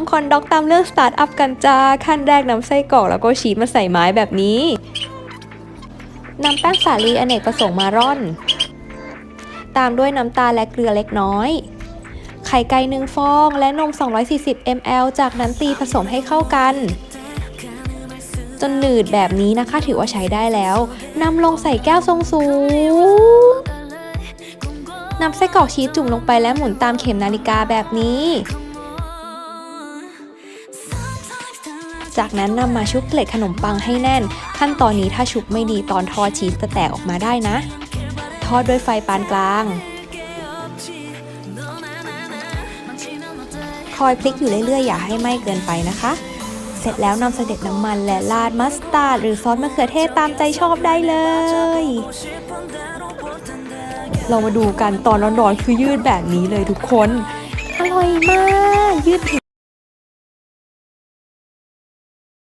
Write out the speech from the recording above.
ำคอนด็อกตามเรื่องสตาร์ทอัพกันจ้า ขั้นแรกนำไส้กรอกแล้วก็ชีสมาใส่ไม้แบบนี้นำแป้งสาลีอเนกประสงค์มาร่อน ตามด้วยน้ำตาลและเกลือเล็กน้อย ไข่ไก่หนึ่งฟองและนม 240 ml จากนั้นตีผสมให้เข้ากัน จนหนืดแบบนี้นะคะถือว่าใช้ได้แล้วนำลงใส่แก้วทรงสูงนำไส้กรอกชีสจุ่มลงไปและหมุนตามเข็มนาฬิกาแบบนี้ จากนั้นนำมาชุบเกล็ดขนมปังให้แน่น ขั้นตอนนี้ถ้าชุบไม่ดีตอนทอดชีสจะแตกออกมาได้นะ ทอดด้วยไฟปานกลาง คอยพลิกอยู่เรื่อยๆ อย่าให้ไหม้เกินไปนะคะ เสร็จแล้วนำเสด็จน้ำมันและราดมัสตาร์ดหรือซอสมะเขือเทศตามใจชอบได้เลย เรามาดูกันตอนร้อนๆคือยืดแบบนี้เลยทุกคน อร่อยมาก